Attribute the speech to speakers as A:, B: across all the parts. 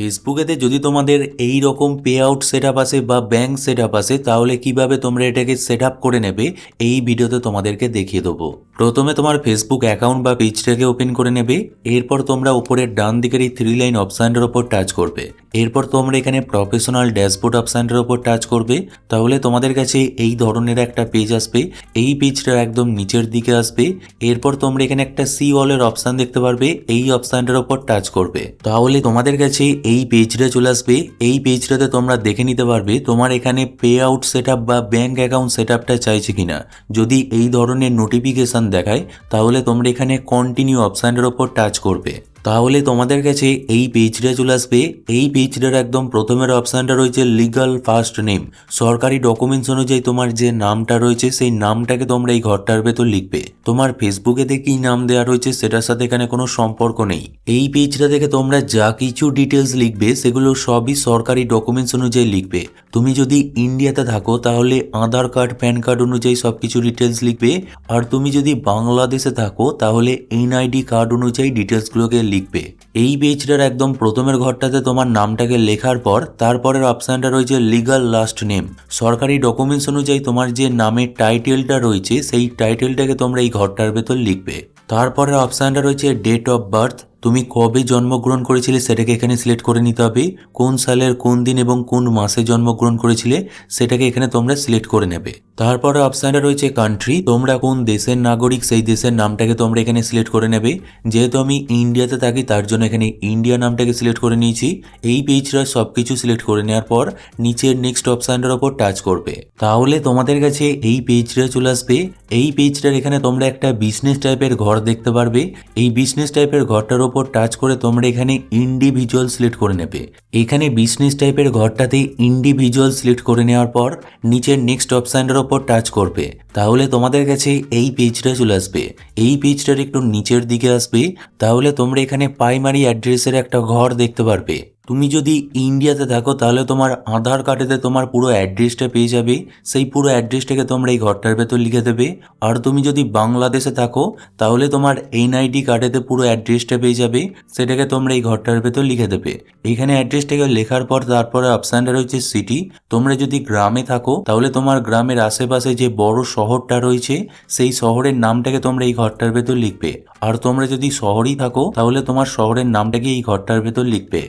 A: ফেসবুকেতে যদি তোমাদের এই রকম পে আউট সেট আপ আসে বা ব্যাঙ্ক সেট আপ আসে, তাহলে কীভাবে তোমরা এটাকে সেট আপ করে নেবে, এই ভিডিওতে তোমাদেরকে দেখিয়ে দেবো। প্রথমে তোমার ফেসবুক অ্যাকাউন্ট বা পেজটাকে ওপেন করে নেবে, এরপর তোমরা উপরের ডান দিকের এই থ্রি লাইন অপশানটার ওপর টাচ করবে। এরপর তোমরা এখানে প্রফেশনাল ড্যাশবোর্ড অপশানটার ওপর টাচ করবে, তাহলে তোমাদের কাছে এই ধরনের একটা পেজ আসবে, এই পেজটা একদম নিচের দিকে আসবে, এরপর তোমরা এখানে একটা সি ওয়ালের অপশান দেখতে পারবে, এই অপশানটার ওপর টাচ করবে। তাহলে তোমাদের কাছে এই পেজটা চলে আসবে। এই পেজটাতে তোমরা দেখে নিতে পারবে তোমার এখানে পে আউট সেট বা ব্যাঙ্ক অ্যাকাউন্ট সেট আপটা চাইছে কিনা। যদি এই ধরনের নোটিফিকেশান দেখায়, তাহলে তোমরা এখানে কন্টিনিউ অপশানের ওপর টাচ করবে। তাহলে তোমাদের কাছে এই পেজটা চলে আসবে। এই পেজটার একদম প্রথমের অপশানটা রয়েছে লিগাল ফার্স্ট নেম সরকারি ডকুমেন্টস অনুযায়ী তোমার যে নামটা রয়েছে, সেই নামটাকে তোমরা এই ঘরটার ভেতর লিখবে। তোমার ফেসবুকেতে কি নাম দেওয়া রয়েছে, সেটার সাথে এখানে কোনো সম্পর্ক নেই। এই পেজটা থেকে তোমরা যা কিছু ডিটেলস লিখবে, সেগুলো সবই সরকারি ডকুমেন্টস অনুযায়ী লিখবে। তুমি যদি ইন্ডিয়াতে থাকো, তাহলে আধার কার্ড প্যান কার্ড অনুযায়ী সব কিছু ডিটেলস লিখবে। আর তুমি যদি বাংলাদেশে থাকো, তাহলে এনআইডি কার্ড অনুযায়ী ডিটেলসগুলোকে লিখবে। এই পেজটার একদম প্রথমের ঘরটাতে তোমার নামটাকে লেখার পর তারপরের অপশানটা রয়েছে লিগাল লাস্ট নেম সরকারি ডকুমেন্টস অনুযায়ী তোমার যে নামের টাইটেলটা রয়েছে, সেই টাইটেলটাকে তোমরা এই ঘরটার ভেতর লিখবে। তারপরের অপশানটা রয়েছে ডেট অফ বার্থ তুমি কবে জন্মগ্রহণ করেছিলে সেটাকে এখানে সিলেক্ট করে নিতে হবে, কোন সালের কোন দিন এবং কোন মাসে জন্মগ্রহণ করেছিলে সেটাকে এখানে তোমরা সিলেক্ট করে নেবে। তারপরে অপশানটা রয়েছে কান্ট্রি তোমরা কোন দেশের নাগরিক, সেই দেশের নামটাকে তোমরা এখানে সিলেক্ট করে নেবে। যেহেতু আমি ইন্ডিয়াতে থাকি, তার জন্য এখানে ইন্ডিয়া নামটাকে সিলেক্ট করে নিয়েছি। এই পেজটা সব কিছু সিলেক্ট করে নেওয়ার পর নিচের নেক্সট অপশানটার ওপর টাচ করবে। তাহলে তোমাদের কাছে এই পেজটা চলে আসবে। এই পেজটার এখানে তোমরা একটা বিজনেস টাইপের ঘর দেখতে পারবে। এই বিজনেস টাইপের ঘরটার ওপর টাচ করে তোমরা এখানে ইন্ডিভিজুয়াল সিলেক্ট করে নেবে। এখানে বিজনেস টাইপের ঘরটাতে ইন্ডিভিজুয়াল সিলেক্ট করে নেওয়ার পর নিচের নেক্সট অপশানটার ওপর টাচ করবে, তাহলে তোমাদের কাছে এই পেজটা চলে আসবে। এই পেজটার একটু নিচের দিকে আসবে, তাহলে তোমরা এখানে প্রাইমারি অ্যাড্রেসের একটা ঘর দেখতে পারবে। তুমি যদি ইন্ডিয়াতে থাকো, তাহলে তোমার আধার কার্ডেতে তোমার পুরো অ্যাড্রেসটা পেয়ে যাবে। সেই পুরো অ্যাড্রেসটাকে তোমরা এই ঘরটার ভেতর লিখে দেবে। আর তুমি যদি বাংলাদেশে থাকো, তাহলে তোমার এনআইডি কার্ডেতে পুরো অ্যাড্রেসটা পেয়ে যাবে। সেটাকে তোমরা এই ঘরটার ভেতর লিখে দেবে। এখানে অ্যাড্রেসটাকে লেখার পর তারপরে অপশানটা রয়েছে সিটি তোমরা যদি গ্রামে থাকো, তাহলে তোমার গ্রামের আশেপাশে যে বড় শহরটা রয়েছে, সেই শহরের নামটাকে তোমরা এই ঘরটার ভেতর লিখবে। আর তোমরা যদি শহরেই থাকো, তাহলে তোমার শহরের নামটাকে এই ঘরটার ভেতর লিখবে।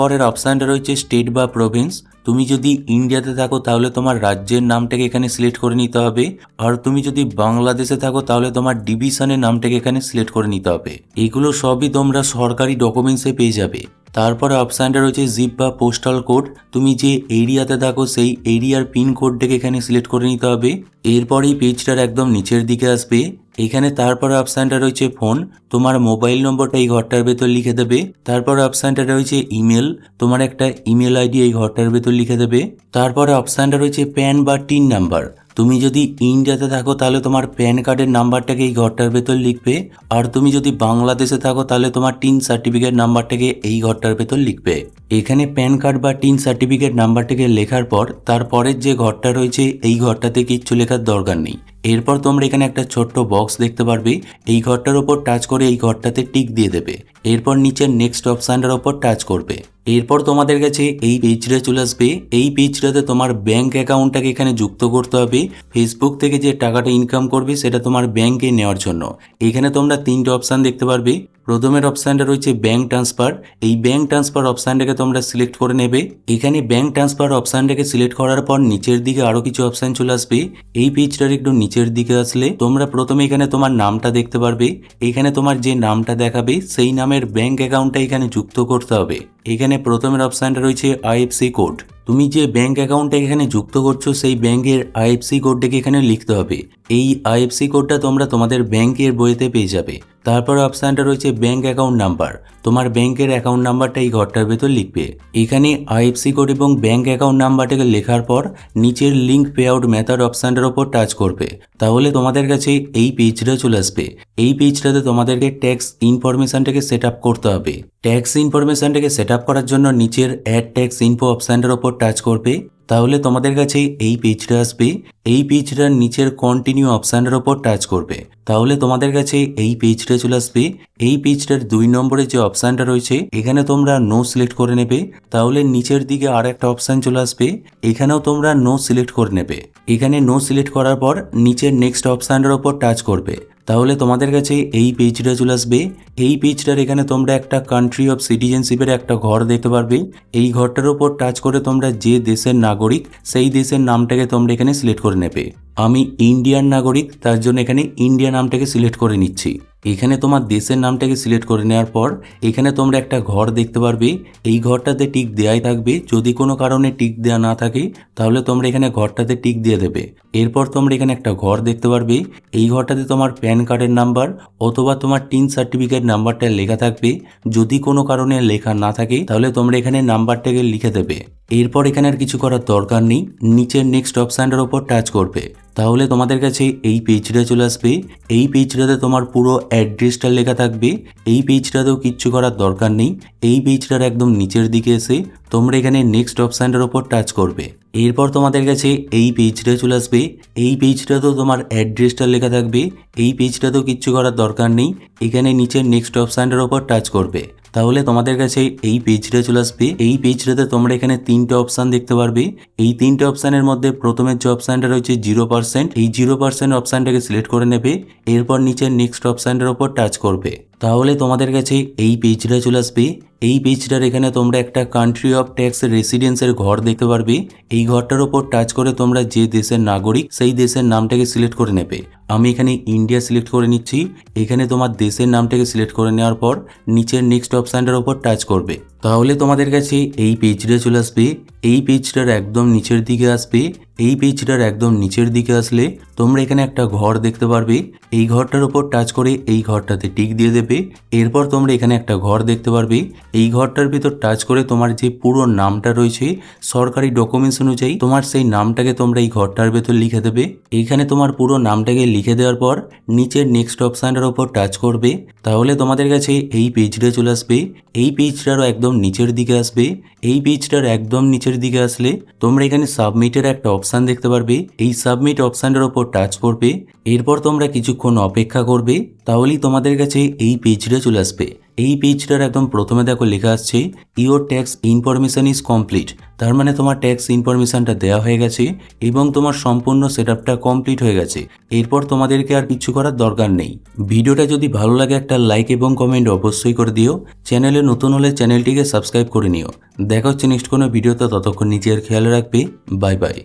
A: তারপরের অপশানটা রয়েছে স্টেট বা প্রভিন্স। তুমি যদি ইন্ডিয়াতে থাকো, তাহলে তোমার রাজ্যের নামটাকে এখানে সিলেক্ট করে নিতে হবে। আর তুমি যদি বাংলাদেশে থাকো, তাহলে তোমার ডিভিশনের নামটাকে এখানে সিলেক্ট করে নিতে হবে। এগুলো সবই তোমরা সরকারি ডকুমেন্টসে পেয়ে যাবে। তারপরে অপশানটা রয়েছে জিপ বা পোস্টাল কোড তুমি যে এরিয়াতে থাকো, সেই এরিয়ার পিন কোডটাকে এখানে সিলেক্ট করে নিতে হবে। এরপরেই পেজটার একদম নিচের দিকে আসবে। এখানে তারপরে অপশানটা রয়েছে ফোন তোমার মোবাইল নম্বরটা এই ঘরটার ভেতর লিখে দেবে। তারপরে অপশানটা রয়েছে ইমেল তোমার একটা ইমেল আইডি এই ঘরটার ভেতর লিখে দেবে। তারপরে অপশানটা রয়েছে প্যান বা টিন নাম্বার তুমি যদি ইন্ডিয়াতে থাকো, তাহলে তোমার প্যান কার্ডের নাম্বারটাকে এই ঘরটার ভেতর লিখবে। আর তুমি যদি বাংলাদেশে থাকো, তাহলে তোমার টিন সার্টিফিকেট নাম্বারটাকে এই ঘরটার ভেতর লিখবে। এখানে প্যান কার্ড বা টিন সার্টিফিকেট নাম্বারটাকে লেখার পর, তারপরের যে ঘরটা রয়েছে, এই ঘরটাতে কিচ্ছু লেখার দরকার নেই। এরপর তোমরা এখানে একটা ছোট্ট বক্স দেখতে পারবে। এই ঘরটার ওপর টাচ করে এই ঘরটাতে টিক দিয়ে দেবে। এরপর নিচের নেক্সট অপশানটার ওপর টাচ করবে। এরপর তোমাদের কাছে এই পেজটা চলে আসবে। এই পেজটাতে তোমার ব্যাংক অ্যাকাউন্টটাকে এখানে যুক্ত করতে হবে। ফেসবুক থেকে যে টাকাটা ইনকাম করবে, সেটা তোমার ব্যাংকে নেওয়ার জন্য। এখানে তোমরা তিনটে অপশান দেখতে পারবে। প্রথমের অপশানটা রয়েছে ব্যাঙ্ক ট্রান্সফার এই ব্যাংক ট্রান্সফার অপশানটাকে তোমরা সিলেক্ট করে নেবে। এখানে ব্যাঙ্ক ট্রান্সফার অপশানটাকে সিলেক্ট করার পর নিচের দিকে আরও কিছু অপশান চলে আসবে। এই পেজটার একটু নিচের দিকে আসলে তোমরা প্রথমে এখানে তোমার নামটা দেখতে পারবে। এখানে তোমার যে নামটা দেখাবে, সেই নামের ব্যাংক অ্যাকাউন্টটা এখানে যুক্ত করতে হবে। এখানে প্রথমের অপশানটা রয়েছে আইএফসি কোড তুমি যে ব্যাঙ্ক অ্যাকাউন্টটা এখানে যুক্ত করছ, সেই ব্যাংকের আইএফসি কোডটাকে এখানে লিখতে হবে। এই আইএফসি কোডটা তোমরা তোমাদের ব্যাংকের বইতে পেয়ে যাবে। তারপর অপশানটা রয়েছে ব্যাংক অ্যাকাউন্ট নাম্বার তোমার ব্যাংকের অ্যাকাউন্ট নাম্বারটা এই ঘরটার ভেতর লিখবে। এখানে আইএফসি কোড এবং ব্যাংক অ্যাকাউন্ট নাম্বারটাকে লেখার পর নিচের লিঙ্ক পে আউট মেথড অপশানটার ওপর টাচ করবে। তাহলে তোমাদের কাছে এই পেজটা চলে আসবে। এই পেজটাতে তোমাদেরকে ট্যাক্স ইনফরমেশনটাকে সেট করতে হবে। ট্যাক্স ইনফরমেশনটাকে সেট করার জন্য নিচের অ্যাড ট্যাক্স ইনফো অপশানটার ওপর টাচ করবে, তাহলে তোমাদের কাছে এই পেজটা আসবে। এই পেজটার নিচের কন্টিনিউ অপশানের ওপর টাচ করবে। তাহলে তোমাদের কাছে এই পেজটা চলে আসবে। এই পেজটার দুই নম্বরে যে অপশানটা রয়েছে, এখানে তোমরা নো সিলেক্ট করে নেবে। তাহলে নিচের দিকে আর একটা অপশান চলে আসবে। এখানেও তোমরা নো সিলেক্ট করে নেবে। এখানে নো সিলেক্ট করার পর নিচের নেক্সট অপশানটার ওপর টাচ করবে। তাহলে তোমাদের কাছে এই পেজটা চলে আসবে। এই পেজটার এখানে তোমরা একটা কান্ট্রি অফ সিটিজেনশিপের একটা ঘর দেখতে পারবে। এই ঘরটার উপর টাচ করে তোমরা যে দেশের নাগরিক, সেই দেশের নামটাকে তোমরা এখানে সিলেক্ট করে নেবে। আমি ইন্ডিয়ান নাগরিক, তার জন্য এখানে ইন্ডিয়া নামটাকে সিলেক্ট করে নিচ্ছি। এখানে তোমার দেশের নামটাকে সিলেক্ট করে নেওয়ার পর, এখানে তোমরা একটা ঘর দেখতে পারবে। এই ঘরটাতে টিক দেওয়াই থাকবে। যদি কোনো কারণে টিক দেওয়া না থাকে, তাহলে তোমরা এখানে ঘরটাতে টিক দিয়ে দেবে। এরপর তোমরা এখানে একটা ঘর দেখতে পারবে। এই ঘরটাতে তোমার প্যান কার্ডের নাম্বার অথবা তোমার টিন সার্টিফিকেট নাম্বারটা লেখা থাকবে। যদি কোনো কারণে লেখা না থাকে, তাহলে তোমরা এখানে নাম্বারটাকে লিখে দেবে। এরপর এখানে আর কিছু করার দরকার নেই। নিচের নেক্সট অপশানটার ওপর টাচ করবে। তাহলে তোমাদের কাছে এই পেজটা চলে আসবে। এই পেজটাতে তোমার পুরো অ্যাড্রেসটা লেখা থাকবে। এই পেজটাতেও কিচ্ছু করার দরকার নেই। এই পেজটার একদম নিচের দিকে এসে তোমরা এখানে নেক্সট অপশানটার ওপর টাচ করবে। এরপর তোমাদের কাছে এই পেজটা চলে আসবে। এই পেজটাতেও তোমার অ্যাড্রেসটা লেখা থাকবে। এই পেজটাতেও কিচ্ছু করার দরকার নেই। এখানে নিচের নেক্সট অপশানটার ওপর টাচ করবে। তাহলে তোমাদের কাছে এই পেজটা চলে আসবে। এই পেজটাতে তোমরা এখানে তিনটে অপশান দেখতে পারবে। এই তিনটে অপশানের মধ্যে প্রথমের যে অপশানটা রয়েছে জিরো পার্সেন্ট এই জিরো পার্সেন্ট অপশানটাকে সিলেক্ট করে নেবে। এরপর নিচে নেক্সট অপশানটার ওপর টাচ করবে। তাহলে তোমাদের কাছে এই পেজটা চলে আসবে। এই পেজটার এখানে তোমরা একটা কান্ট্রি অফ ট্যাক্স রেসিডেন্সের ঘর দেখতে পারবে। এই ঘরটার ওপর টাচ করে তোমরা যে দেশের নাগরিক, সেই দেশের নামটাকে সিলেক্ট করে নেবে। আমি এখানে ইন্ডিয়া সিলেক্ট করে নিচ্ছি। এখানে তোমার দেশের নামটাকে সিলেক্ট করে নেওয়ার পর নিচের নেক্সট অপশানটার ওপর টাচ করবে। তাহলে তোমাদের কাছে এই পেজটা চলে আসবে। এই পেজটার একদম নিচের দিকে আসবে, এই পেজটার একদম নিচের দিকে আসলে তোমরা এখানে একটা ঘর দেখতে পারবে। এই ঘরটার উপর টাচ করে এই ঘরটাতে টিক দিয়ে দেবে। এরপর তোমরা এখানে একটা ঘর দেখতে পারবে। এই ঘরটার ভিতর টাচ করে তোমার যে পুরো নামটা রয়েছে, সরকারি ডকুমেন্টস অনুযায়ী তোমার সেই নামটাকে তোমরা এই ঘরটার ভেতর লিখে দেবে। এইখানে তোমার পুরো নামটাকে লিখে দেওয়ার পর নিচের নেক্সট অপশানটার উপর টাচ করবে। তাহলে তোমাদের কাছে এই পেজটা চলে আসবে। এই পেজটারও একদম নিচের দিকে আসবে। এই পেজটার একদম নিচের দিকে আসলে তোমরা এখানে সাবমিটের একটা অপশান দেখতে পারবে। এই সাবমিট অপশানটার ওপর টাচ করবে। এরপর তোমরা কিছুক্ষণ অপেক্ষা করবে। তাহলেই তোমাদের কাছে এই পেজটা চলে আসবে। এই পেজটার একদম প্রথমে দেখো লেখা আসছে your tax information is complete তার মানে তোমার ট্যাক্স ইনফরমেশনটা দেওয়া হয়ে গেছে এবং তোমার সম্পূর্ণ সেট কমপ্লিট হয়ে গেছে। এরপর তোমাদেরকে আর কিছু করার দরকার নেই। ভিডিওটা যদি ভালো লাগে একটা লাইক এবং কমেন্ট অবশ্যই করে দিও। চ্যানেলে নতুন হলে চ্যানেলটিকে সাবস্ক্রাইব করে নিও। দেখা হচ্ছে নেক্সট কোনো ভিডিওতে, ততক্ষণ নিজের খেয়াল রাখবে। Bye bye